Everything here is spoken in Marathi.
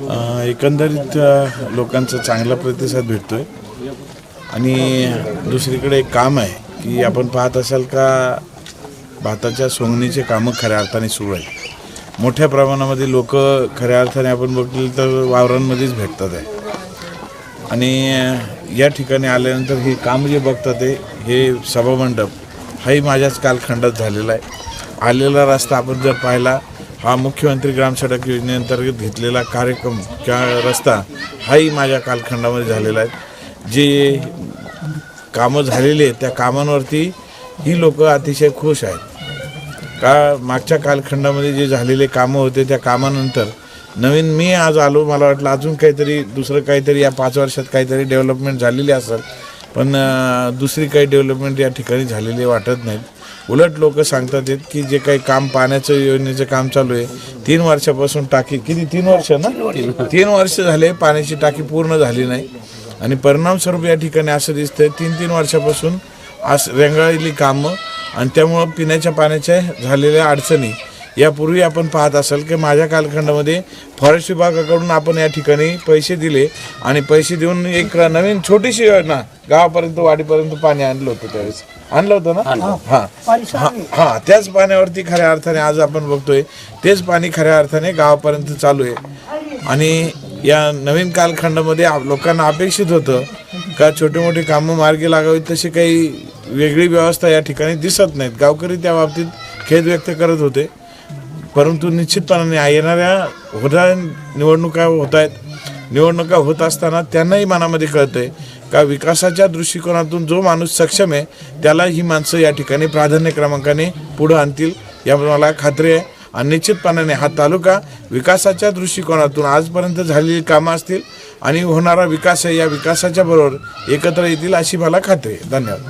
एकंदरीत लोकांचा चांगला प्रतिसाद भेटतोय. आणि दुसरीकडे एक काम आहे की आपण पाहत असाल का भाताच्या सोंगणीचे कामं खऱ्या अर्थाने सुरू आहेत. मोठ्या प्रमाणामध्ये लोक खऱ्या अर्थाने आपण बघितलं तर वावरांमध्येच भेटतात आहे. आणि या ठिकाणी आल्यानंतर हे काम जे बघतात ते हे सभामंडप हाही माझ्याच कालखंडात झालेला आहे. आलेला रस्ता आपण जर पाहिला हा मुख्यमंत्री ग्रामसडक योजनेअंतर्गत घेतलेला कार्यक्रम किंवा रस्ता हाही माझ्या कालखंडामध्ये झालेला आहे. जे कामं झालेली आहेत त्या कामांवरती ही लोक अतिशय खुश आहेत. का मागच्या कालखंडामध्ये जे झालेले कामं होते त्या कामानंतर नवीन मी आज आलो मला वाटलं अजून काहीतरी दुसरं काहीतरी या पाच वर्षात काहीतरी डेव्हलपमेंट झालेली असेल. पण दुसरी काही डेव्हलपमेंट या ठिकाणी झालेली वाटत नाहीत उलट लोक सांगतात आहेत की जे काही काम पाण्याचं योजनेचं काम चालू आहे तीन वर्षापासून टाकी किती? तीन वर्ष ना? तीन वर्ष झाले पाण्याची टाकी पूर्ण झाली नाही. आणि परिणामस्वरूप या ठिकाणी असं दिसतंय तीन तीन वर्षापासून आस रेंगाळलेली कामं आणि त्यामुळं पिण्याच्या पाण्याच्या झालेल्या अडचणी यापूर्वी आपण पाहत असाल की माझ्या कालखंडामध्ये फॉरेस्ट विभागाकडून आपण या ठिकाणी पैसे दिले आणि पैसे देऊन एक नवीन छोटीशी योजना गावापर्यंत वाडीपर्यंत पाणी आणलं होतं त्यावेळेस. आणलं होतं ना? हां. हां हां. त्याच पाण्यावरती खऱ्या अर्थाने आज आपण बघतोय तेच पाणी खऱ्या अर्थाने गावापर्यंत चालू आहे. आणि या नवीन कालखंडामध्ये आप- लोकांना अपेक्षित होतं का छोटे मोठे कामं मार्गी लागावीत तशी काही वेगळी व्यवस्था या ठिकाणी दिसत नाहीत. गावकरी त्या बाबतीत खेद व्यक्त करत होते. परंतु निश्चितपणाने येणाऱ्या होणाऱ्या निवडणुका होत आहेत. निवडणुका होत असताना त्यांनाही मनामध्ये कळतंय का विकासाच्या दृष्टिकोनातून जो माणूस सक्षम आहे त्याला ही माणसं या ठिकाणी प्राधान्य क्रमांकाने पुढं आणतील या मला खात्री आहे. आणि निश्चितपणाने हा तालुका विकासाच्या दृष्टिकोनातून आजपर्यंत झालेली कामं असतील आणि होणारा विकास आहे या विकासाच्या बरोबर एकत्र येतील अशी मला खात्री आहे. धन्यवाद.